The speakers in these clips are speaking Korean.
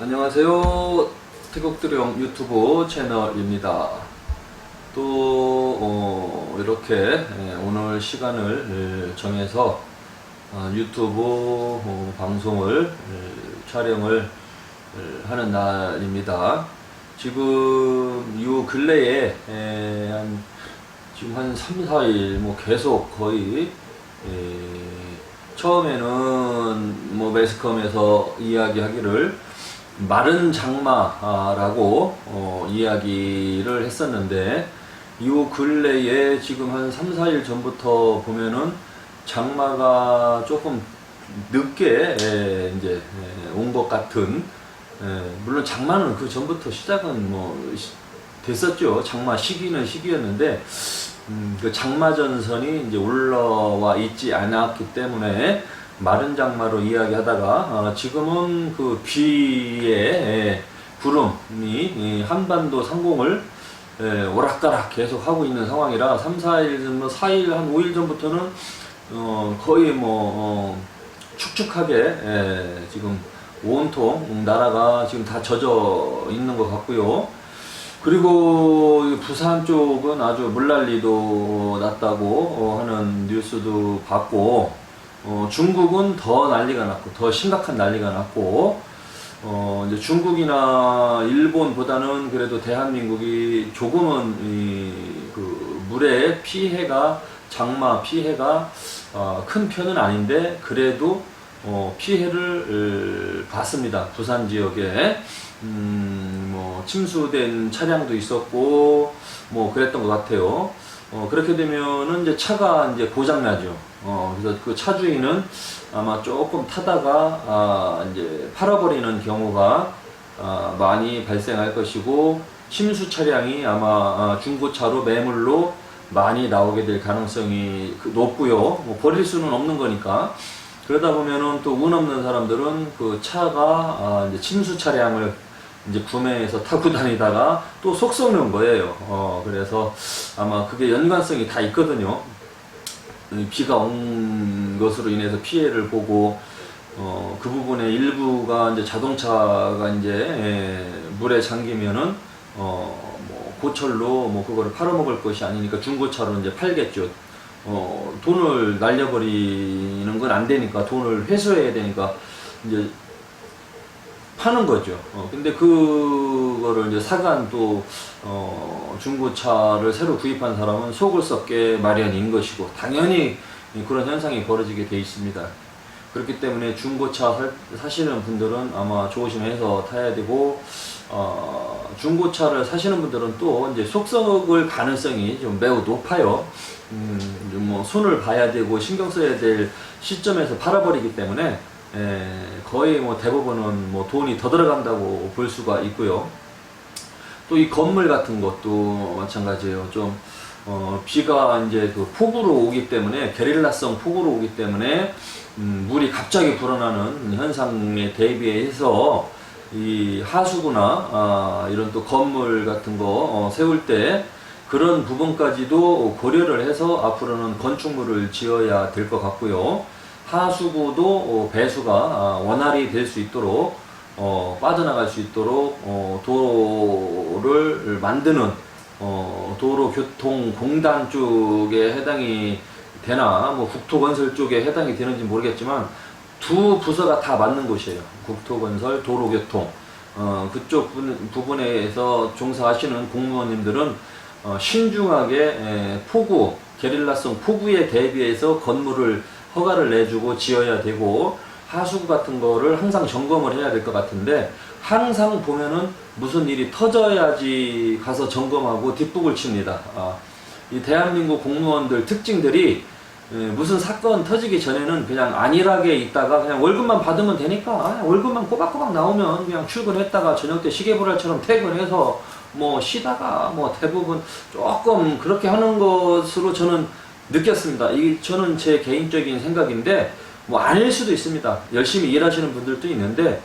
안녕하세요. 태국드령 유튜브 채널입니다. 또 어, 이렇게 예, 오늘 시간을 예, 정해서 어, 유튜브 어, 방송을 예, 촬영을 예, 하는 날입니다. 지금 요 근래에 예, 한 지금 한 3, 4일 뭐 계속 거의 예, 처음에는 뭐 매스컴에서 이야기하기를 마른 장마라고 어, 이야기를 했었는데 이 근래에 지금 한 3, 4일 전부터 보면은 장마가 조금 늦게 에, 이제 온 것 같은 에, 물론 장마는 그 전부터 시작은 뭐 시- 됐었죠 장마 시기는 시기였는데 음, 그 장마 전선이 이제 올라와 있지 않았기 때문에 마른 장마로 이야기하다가 어, 지금은 그 비의 에, 구름이 이 한반도 상공을 에, 오락가락 계속 하고 있는 상황이라 3, 4일, 뭐 4일, 한 5일 전부터는 어, 거의 뭐 어, 축축하게 에, 지금 온통 나라가 지금 다 젖어 있는 것 같고요. 그리고 이 부산 쪽은 아주 물난리도 났다고 어, 하는 뉴스도 봤고 어, 중국은 더 난리가 났고 더 심각한 난리가 났고 어, 이제 중국이나 일본보다는 그래도 대한민국이 조금은 이, 그 물의 피해가 장마 피해가 어, 큰 편은 아닌데 그래도 어, 피해를 어, 봤습니다. 부산 지역에 음, 뭐 침수된 차량도 있었고 뭐 그랬던 것 같아요. 어, 그렇게 되면은 이제 차가 이제 고장 나죠. 어, 그래서 그 차주인은 아마 조금 타다가 아, 이제 팔아버리는 경우가 아, 많이 발생할 것이고 침수 차량이 아마 아, 중고차로 매물로 많이 나오게 될 가능성이 그- 높고요. 뭐 버릴 수는 없는 거니까. 그러다 보면은 또 운 없는 사람들은 그 차가 아, 이제 침수 차량을 이제 구매해서 타고 다니다가 또 속 썩는 거예요. 어, 그래서 아마 그게 연관성이 다 있거든요. 이 비가 온 것으로 인해서 피해를 보고 어, 그 부분의 일부가 이제 자동차가 이제 예, 물에 잠기면은 어, 뭐 고철로 뭐 그거를 팔아먹을 것이 아니니까 중고차로 이제 팔겠죠. 어, 돈을 날려버리는 건 안 되니까 돈을 회수해야 되니까 이제 파는 거죠. 어, 근데 그거를 이제 사간 또, 어, 중고차를 새로 구입한 사람은 속을 썩게 마련인 것이고, 당연히 그런 현상이 벌어지게 돼 있습니다. 그렇기 때문에 중고차 살- 사시는 분들은 아마 조심해서 타야 되고, 어, 중고차를 사시는 분들은 또 이제 속썩을 가능성이 좀 매우 높아요. 음, 좀뭐 손을 봐야 되고 신경 써야 될 시점에서 팔아버리기 때문에 에, 거의 뭐 대부분은 뭐 돈이 더 들어간다고 볼 수가 있고요. 또 이 건물 같은 것도 마찬가지예요. 좀 어, 비가 이제 그 폭우로 오기 때문에 게릴라성 폭우로 오기 때문에 음, 물이 갑자기 불어나는 현상에 대비해서 이 하수구나 아, 이런 또 건물 같은 거 어, 세울 때 그런 부분까지도 고려를 해서 앞으로는 건축물을 지어야 될 것 같고요. 하수구도 어, 배수가 아, 원활히 될 수 있도록 어, 빠져나갈 수 있도록 어, 도로를 만드는 어, 도로교통공단 쪽에 해당이 되나 뭐 국토건설 쪽에 해당이 되는지 모르겠지만 두 부서가 다 맞는 곳이에요. 국토건설, 도로교통 어, 그쪽 부- 부분에서 종사하시는 공무원님들은 어, 신중하게 에, 폭우, 게릴라성 폭우에 대비해서 건물을 허가를 내주고 지어야 되고 하수구 같은 거를 항상 점검을 해야 될 것 같은데 항상 보면은 무슨 일이 터져야지 가서 점검하고 뒷북을 칩니다. 아, 이 대한민국 공무원들 특징들이 에, 무슨 사건 터지기 전에는 그냥 안일하게 있다가 그냥 월급만 받으면 되니까 아, 월급만 꼬박꼬박 나오면 그냥 출근했다가 저녁 때 시계보랄처럼 퇴근해서 뭐 쉬다가 뭐 대부분 조금 그렇게 하는 것으로 저는 느꼈습니다. 이 저는 제 개인적인 생각인데 뭐 아닐 수도 있습니다. 열심히 일하시는 분들도 있는데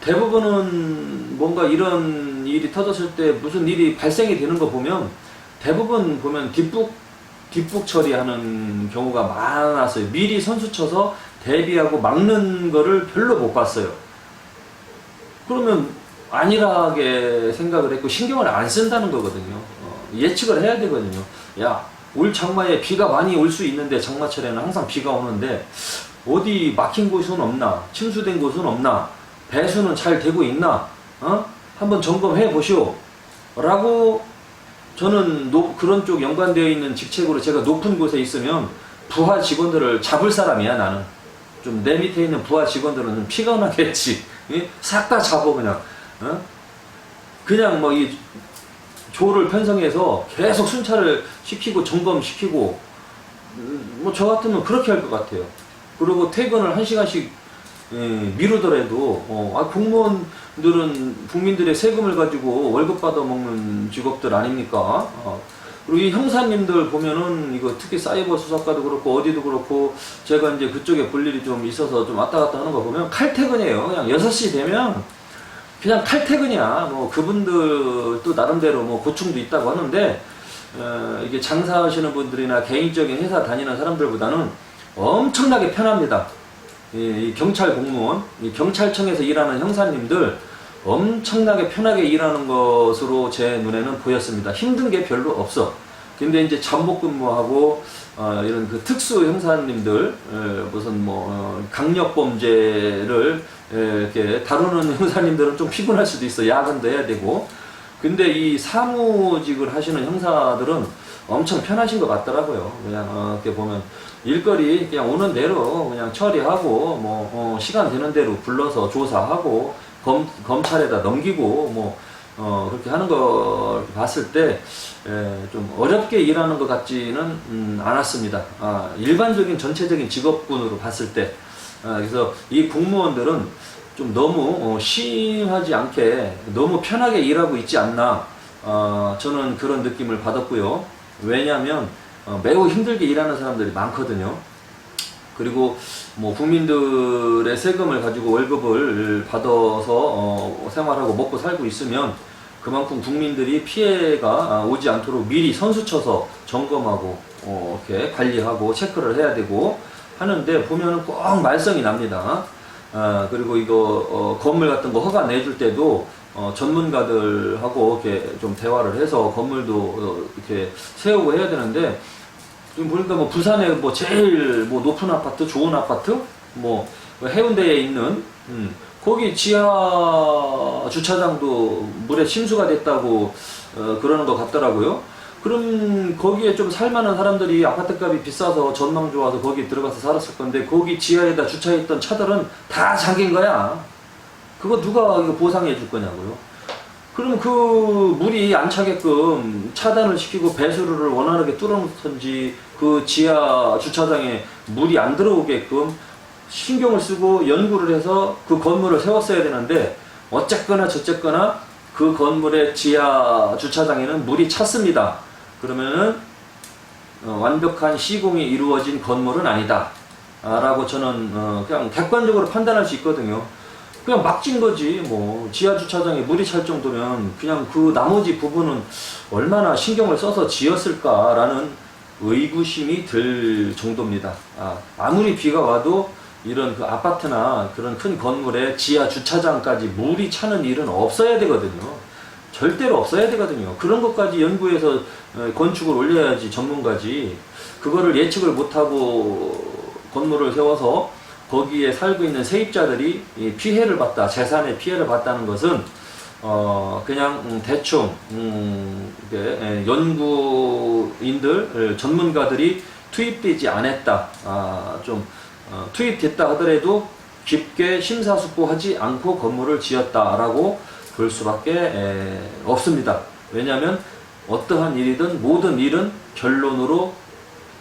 대부분은 뭔가 이런 일이 터졌을 때 무슨 일이 발생이 되는 거 보면 대부분 보면 뒷북 뒷북 처리하는 경우가 많았어요. 미리 선수 쳐서 대비하고 막는 거를 별로 못 봤어요. 그러면 안일하게 생각을 했고 신경을 안 쓴다는 거거든요. 어, 예측을 해야 되거든요. 야, 올 장마에 비가 많이 올 수 있는데 장마철에는 항상 비가 오는데 어디 막힌 곳은 없나? 침수된 곳은 없나? 배수는 잘 되고 있나? 어? 한번 점검해 보시오. 라고 저는 노- 그런 쪽 연관되어 있는 직책으로 제가 높은 곳에 있으면 부하 직원들을 잡을 사람이야 나는. 좀 내 밑에 있는 부하 직원들은 좀 피곤하겠지. 싹 다 잡어 그냥. 어? 그냥 뭐이 조를 편성해서 계속 순찰을 시키고 점검시키고 뭐 저 같으면 그렇게 할 것 같아요. 그리고 퇴근을 한 시간씩 예, 미루더라도 어, 아, 공무원들은 국민들의 세금을 가지고 월급 받아 먹는 직업들 아닙니까? 어, 그리고 이 형사님들 보면은 이거 특히 사이버 수사과도 그렇고 어디도 그렇고 제가 이제 그쪽에 볼 일이 좀 있어서 좀 왔다 갔다 하는 거 보면 칼퇴근이에요. 그냥 6시 되면 그냥 칼퇴근이야. 뭐 그분들 또 나름대로 뭐 고충도 있다고 하는데 어, 이게 장사하시는 분들이나 개인적인 회사 다니는 사람들보다는 엄청나게 편합니다. 이, 이 경찰 공무원, 이 경찰청에서 일하는 형사님들 엄청나게 편하게 일하는 것으로 제 눈에는 보였습니다. 힘든 게 별로 없어. 근데 이제 잠복 근무하고 어, 이런 그 특수 형사님들 에, 무슨 뭐 어, 강력 범죄를 에, 이렇게 다루는 형사님들은 좀 피곤할 수도 있어. 야근도 해야 되고. 근데 이 사무직을 하시는 형사들은 엄청 편하신 것 같더라고요. 그냥 어, 이렇게 보면 일거리 그냥 오는 대로 그냥 처리하고 뭐 어, 시간 되는 대로 불러서 조사하고 검, 검찰에다 넘기고 뭐 어, 그렇게 하는 걸 봤을 때좀 어렵게 일하는 것 같지는 음, 않았습니다. 아, 일반적인 전체적인 직업군으로 봤을 때 아, 그래서 이 공무원들은 좀 너무 어, 심하지 않게 너무 편하게 일하고 있지 않나 어, 저는 그런 느낌을 받았고요. 왜냐하면 어, 매우 힘들게 일하는 사람들이 많거든요. 그리고 뭐 국민들의 세금을 가지고 월급을 받아서 어, 생활하고 먹고 살고 있으면 그만큼 국민들이 피해가 아, 오지 않도록 미리 선수 쳐서 점검하고 어, 이렇게 관리하고 체크를 해야 되고 하는데 보면은 꼭 말썽이 납니다. 아, 그리고 이거 어, 건물 같은 거 허가 내줄 때도 어, 전문가들하고 이렇게 좀 대화를 해서 건물도 어, 이렇게 세우고 해야 되는데 지금 보니까 뭐 부산에 뭐 제일 뭐 높은 아파트, 좋은 아파트, 뭐 해운대에 있는 음, 거기 지하 주차장도 물에 침수가 됐다고 어, 그러는 것 같더라고요. 그럼 거기에 좀 살만한 사람들이 아파트 값이 비싸서 전망 좋아서 거기 들어가서 살았을 건데 거기 지하에다 주차했던 차들은 다 잠긴 거야. 그거 누가 보상해 줄 거냐고요. 그럼 그 물이 안 차게끔 차단을 시키고 배수로를 원활하게 뚫어놓든지 그 지하 주차장에 물이 안 들어오게끔 신경을 쓰고 연구를 해서 그 건물을 세웠어야 되는데 어쨌거나 저쨌거나 그 건물의 지하 주차장에는 물이 찼습니다. 그러면은 어, 완벽한 시공이 이루어진 건물은 아니다. 아, 라고 저는 어, 그냥 객관적으로 판단할 수 있거든요. 그냥 막진 거지 뭐 지하 주차장에 물이 찰 정도면 그냥 그 나머지 부분은 얼마나 신경을 써서 지었을까라는 의구심이 들 정도입니다. 아, 아무리 비가 와도 이런 그 아파트나 그런 큰 건물에 지하 주차장까지 물이 차는 일은 없어야 되거든요. 절대로 없어야 되거든요. 그런 것까지 연구해서 어, 건축을 올려야지 전문가지. 그거를 예측을 못하고 건물을 세워서 거기에 살고 있는 세입자들이 이 피해를 봤다, 재산에 피해를 봤다는 것은 어 그냥 음, 대충 음, 예, 연구인들 예, 전문가들이 투입되지 않았다. 아, 좀 어, 투입됐다 하더라도 깊게 심사숙고하지 않고 건물을 지었다라고 볼 수밖에 에, 없습니다. 왜냐하면 어떠한 일이든 모든 일은 결론으로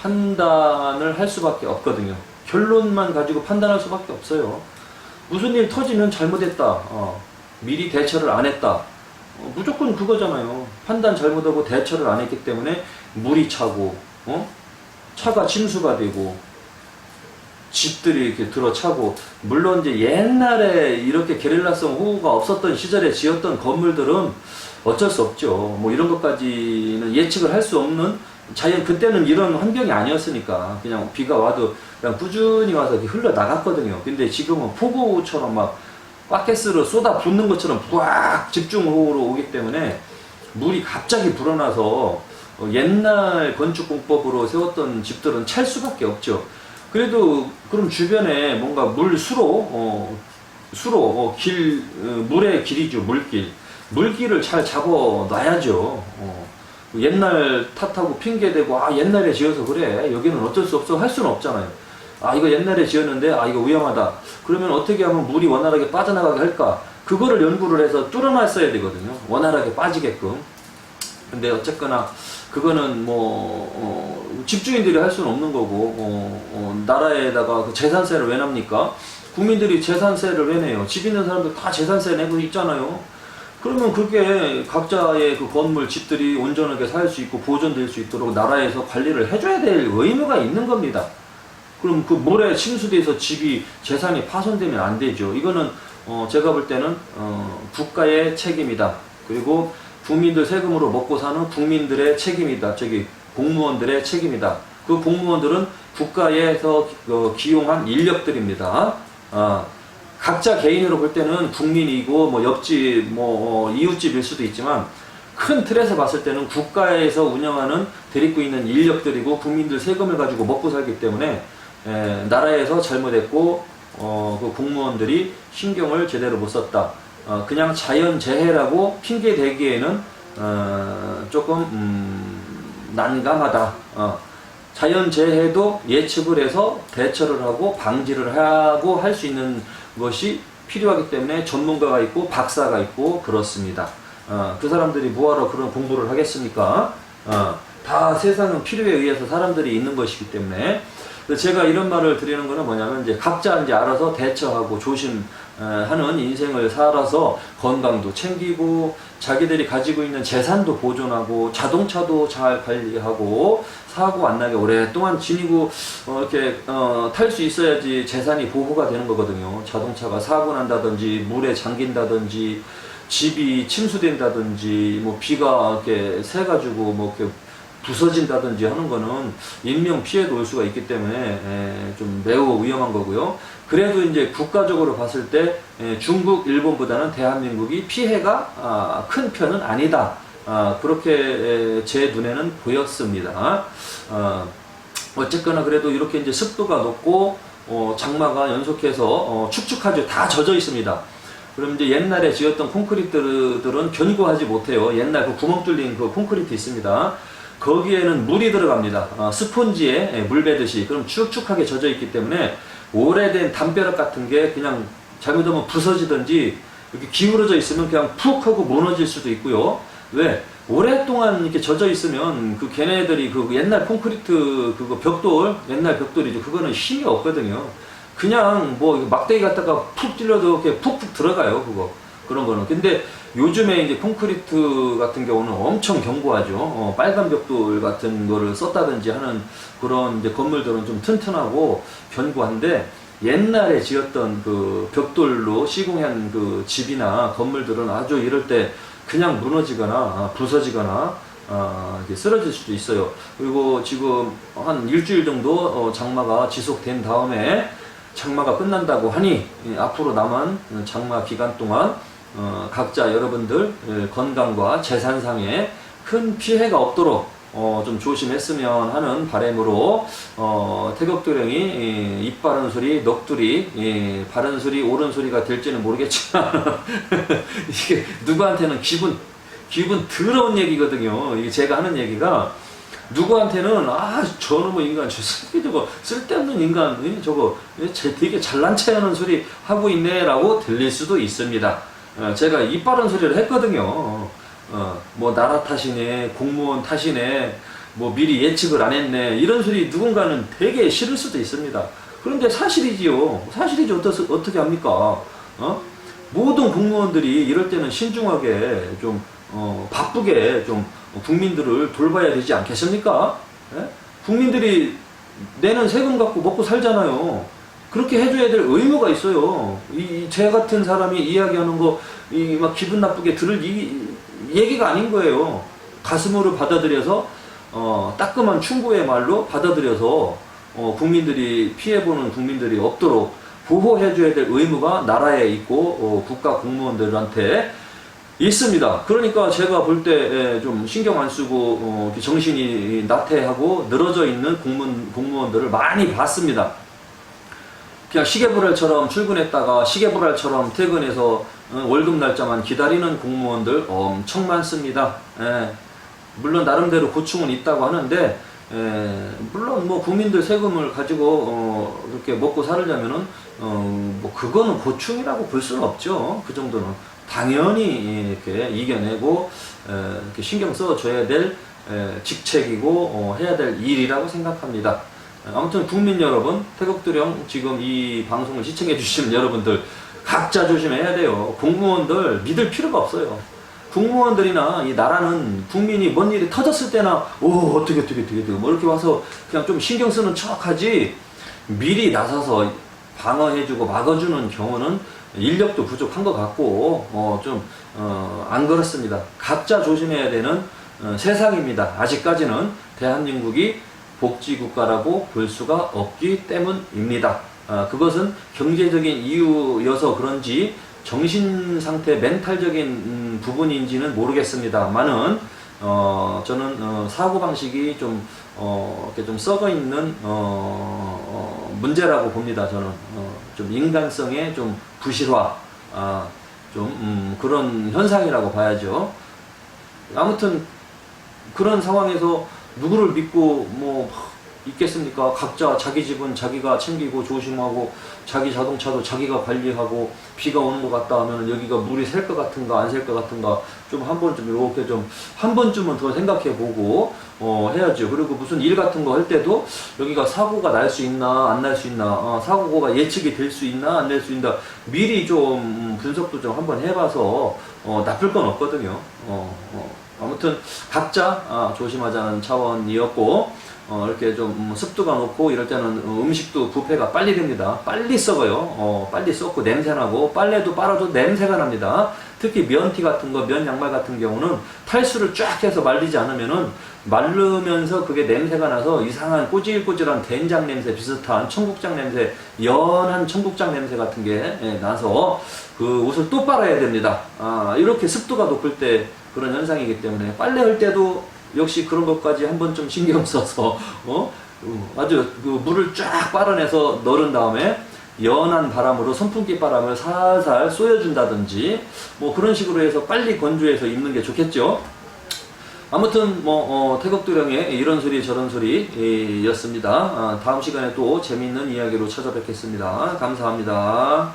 판단을 할 수밖에 없거든요. 결론만 가지고 판단할 수밖에 없어요. 무슨 일 터지면 잘못했다. 어, 미리 대처를 안 했다. 어, 무조건 그거잖아요. 판단 잘못하고 대처를 안 했기 때문에 물이 차고, 어? 차가 침수가 되고, 집들이 이렇게 들어차고, 물론 이제 옛날에 이렇게 게릴라성 호우가 없었던 시절에 지었던 건물들은 어쩔 수 없죠. 뭐 이런 것까지는 예측을 할 수 없는 자연 그때는 이런 환경이 아니었으니까 그냥 비가 와도 그냥 꾸준히 와서 흘러 나갔거든요. 근데 지금은 폭우처럼 막 바켓으로 쏟아 붓는 것처럼 부악 집중호우로 오기 때문에 물이 갑자기 불어나서 어, 옛날 건축 공법으로 세웠던 집들은 찰 수밖에 없죠. 그래도 그럼 주변에 뭔가 물 수로 어, 수로 어, 길 어, 물의 길이죠 물길 물길을 잘 잡아 놔야죠. 어. 옛날 탓하고 핑계대고 아 옛날에 지어서 그래 여기는 어쩔 수 없어 할 수는 없잖아요. 아 이거 옛날에 지었는데 아 이거 위험하다. 그러면 어떻게 하면 물이 원활하게 빠져나가게 할까? 그거를 연구를 해서 뚫어놨어야 되거든요. 원활하게 빠지게끔. 근데 어쨌거나 그거는 뭐 어, 집주인들이 할 수는 없는 거고 어, 어, 나라에다가 그 재산세를 왜 납니까? 국민들이 재산세를 왜 내요? 집 있는 사람들 다 재산세 내고 있잖아요. 그러면 그게 각자의 그 건물, 집들이 온전하게 살 수 있고 보존될 수 있도록 나라에서 관리를 해줘야 될 의무가 있는 겁니다. 그럼 그 모래 침수돼서 집이 재산이 파손되면 안 되죠. 이거는 어 제가 볼 때는 어 국가의 책임이다. 그리고 국민들 세금으로 먹고 사는 국민들의 책임이다. 저기 공무원들의 책임이다. 그 공무원들은 국가에서 어, 기용한 인력들입니다. 아, 각자 개인으로 볼 때는 국민이고 뭐 옆집 뭐 어, 이웃집일 수도 있지만 큰 틀에서 봤을 때는 국가에서 운영하는 데리고 있는 인력들이고 국민들 세금을 가지고 먹고 살기 때문에 에, 나라에서 잘못했고 어, 그 공무원들이 신경을 제대로 못 썼다. 어, 그냥 자연재해라고 핑계 대기에는 어, 조금 음, 난감하다. 어, 자연재해도 예측을 해서 대처를 하고 방지를 하고 할 수 있는 것이 필요하기 때문에 전문가가 있고 박사가 있고 그렇습니다. 어, 그 사람들이 뭐하러 그런 공부를 하겠습니까? 어, 다 세상은 필요에 의해서 사람들이 있는 것이기 때문에 제가 이런 말을 드리는 거는 뭐냐면 이제 각자 이제 알아서 대처하고 조심 하는 인생을 살아서 건강도 챙기고 자기들이 가지고 있는 재산도 보존하고 자동차도 잘 관리하고 사고 안 나게 오랫동안 지니고 어, 이렇게 어, 탈수 있어야지 재산이 보호가 되는 거거든요. 자동차가 사고 난다든지 물에 잠긴다든지 집이 침수된다든지 뭐 비가 이렇게 새 가지고 뭐 이렇게 부서진다든지 하는 거는 인명 피해도 올 수가 있기 때문에 에, 좀 매우 위험한 거고요. 그래도 이제 국가적으로 봤을 때 에, 중국, 일본보다는 대한민국이 피해가 아, 큰 편은 아니다. 아, 그렇게 에, 제 눈에는 보였습니다. 아, 어쨌거나 그래도 이렇게 이제 습도가 높고 어, 장마가 연속해서 어, 축축하죠. 다 젖어 있습니다. 그럼 이제 옛날에 지었던 콘크리트들은 견고하지 못해요. 옛날 그 구멍 뚫린 그 콘크리트 있습니다. 거기에는 물이 들어갑니다. 어, 스폰지에 예, 물 배듯이. 그럼 축축하게 젖어 있기 때문에 오래된 담벼락 같은 게 그냥 잘못하면 부서지든지 이렇게 기울어져 있으면 그냥 푹 하고 무너질 수도 있고요. 왜? 오랫동안 이렇게 젖어 있으면 그 걔네들이 그 옛날 콘크리트 그거 벽돌, 옛날 벽돌이죠. 그거는 힘이 없거든요. 그냥 뭐 막대기 갖다가 푹 찔러도 이렇게 푹푹 들어가요. 그거. 그런 거는. 근데 요즘에 이제 콘크리트 같은 경우는 엄청 견고하죠. 어, 빨간 벽돌 같은 거를 썼다든지 하는 그런 이제 건물들은 좀 튼튼하고 견고한데 옛날에 지었던 그 벽돌로 시공한 그 집이나 건물들은 아주 이럴 때 그냥 무너지거나 아, 부서지거나 아, 이렇게 쓰러질 수도 있어요. 그리고 지금 한 일주일 정도 어, 장마가 지속된 다음에 장마가 끝난다고 하니 예, 앞으로 남은 장마 기간 동안 어, 각자 여러분들 예, 건강과 재산상에 큰 피해가 없도록 어, 좀 조심했으면 하는 바람으로 어, 태극도령이 예, 입 바른 소리, 넋두리 예, 바른 소리, 옳은 소리가 될지는 모르겠지만 이게 누구한테는 기분 기분 더러운 얘기거든요. 이게 제가 하는 얘기가 누구한테는 아 저놈의 인간 저 새끼 저거 쓸데없는 인간 이, 저거 되게 잘난 체하는 소리 하고 있네라고 들릴 수도 있습니다. 어, 제가 입 바른 소리를 했거든요. 어, 뭐 나라 탓이네, 공무원 탓이네, 뭐 미리 예측을 안 했네 이런 소리 누군가는 되게 싫을 수도 있습니다. 그런데 사실이지요. 사실이지 어떻게 어떻게 합니까? 어? 모든 공무원들이 이럴 때는 신중하게 좀 어, 바쁘게 좀 국민들을 돌봐야 되지 않겠습니까? 예? 국민들이 내는 세금 갖고 먹고 살잖아요. 그렇게 해줘야 될 의무가 있어요. 이, 제 같은 사람이 이야기하는 거, 이, 막 기분 나쁘게 들을 이, 얘기가 아닌 거예요. 가슴으로 받아들여서, 어, 따끔한 충고의 말로 받아들여서 어, 국민들이 피해보는 국민들이 없도록 보호해줘야 될 의무가 나라에 있고 어, 국가 공무원들한테 있습니다. 그러니까 제가 볼 때 좀 신경 안 쓰고 어, 정신이 나태하고 늘어져 있는 공무원, 공무원들을 많이 봤습니다. 그냥 시계불알처럼 출근했다가 시계불알처럼 퇴근해서 어, 월급 날짜만 기다리는 공무원들 엄청 많습니다. 예. 물론 나름대로 고충은 있다고 하는데 예, 물론 뭐 국민들 세금을 가지고 어, 그렇게 먹고 살려면은 어, 뭐 그거는 고충이라고 볼 수는 없죠. 그 정도는 당연히 이렇게 이겨내고 에, 이렇게 신경 써줘야 될 에, 직책이고 어, 해야 될 일이라고 생각합니다. 아무튼 국민 여러분, 태극도령 지금 이 방송을 시청해 주시는 여러분들 각자 조심해야 돼요. 공무원들 믿을 필요가 없어요. 국무원들이나 이 나라는 국민이 뭔 일이 터졌을 때나 오 어떻게 어떻게 어떻게 어떻게 뭐 이렇게 와서 그냥 좀 신경 쓰는 척하지 미리 나서서 방어해주고 막아주는 경우는 인력도 부족한 것 같고 어, 어좀어안 그렇습니다. 각자 조심해야 되는 어, 세상입니다. 아직까지는 대한민국이 복지국가라고 볼 수가 없기 때문입니다. 아, 그것은 경제적인 이유여서 그런지 정신 상태, 멘탈적인 음, 부분인지는 모르겠습니다만은 어, 저는 어, 사고 방식이 좀 어, 이렇게 좀 썩어 있는 어, 어, 문제라고 봅니다. 저는 어, 좀 인간성의 좀 부실화, 아, 좀 음, 그런 현상이라고 봐야죠. 아무튼 그런 상황에서 누구를 믿고 뭐 있겠습니까? 각자 자기 집은 자기가 챙기고 조심하고 자기 자동차도 자기가 관리하고 비가 오는 것 같다 하면 여기가 물이 셀 것 같은가 안 셀 것 같은가 좀 한 번쯤 이렇게 좀 한 번쯤은 더 생각해 보고 어 해야죠. 그리고 무슨 일 같은 거 할 때도 여기가 사고가 날 수 있나 안 날 수 있나 어, 사고가 예측이 될 수 있나 안 될 수 있나 미리 좀 음, 분석도 좀 한번 해봐서 어, 나쁠 건 없거든요. 어, 어. 아무튼 각자 아, 조심하자는 차원이었고 어, 이렇게 좀 음, 습도가 높고 이럴 때는 어, 음식도 부패가 빨리 됩니다. 빨리 썩어요. 어, 빨리 썩고 냄새나고 빨래도 빨아도 냄새가 납니다. 특히 면티 같은 거, 면 양말 같은 경우는 탈수를 쫙 해서 말리지 않으면은 마르면서 그게 냄새가 나서 이상한 꼬질꼬질한 된장 냄새 비슷한 청국장 냄새, 연한 청국장 냄새 같은 게 예, 나서 그 옷을 또 빨아야 됩니다. 아, 이렇게 습도가 높을 때 그런 현상이기 때문에 빨래할 때도 역시 그런 것까지 한 번 좀 신경 써서 어? 어, 아주 그 물을 쫙 빨아내서 넣은 다음에 연한 바람으로 선풍기 바람을 살살 쏘여준다든지 뭐 그런 식으로 해서 빨리 건조해서 입는 게 좋겠죠. 아무튼 뭐 어, 태극도령의 이런 소리 저런 소리였습니다. 아, 다음 시간에 또 재밌는 이야기로 찾아뵙겠습니다. 감사합니다.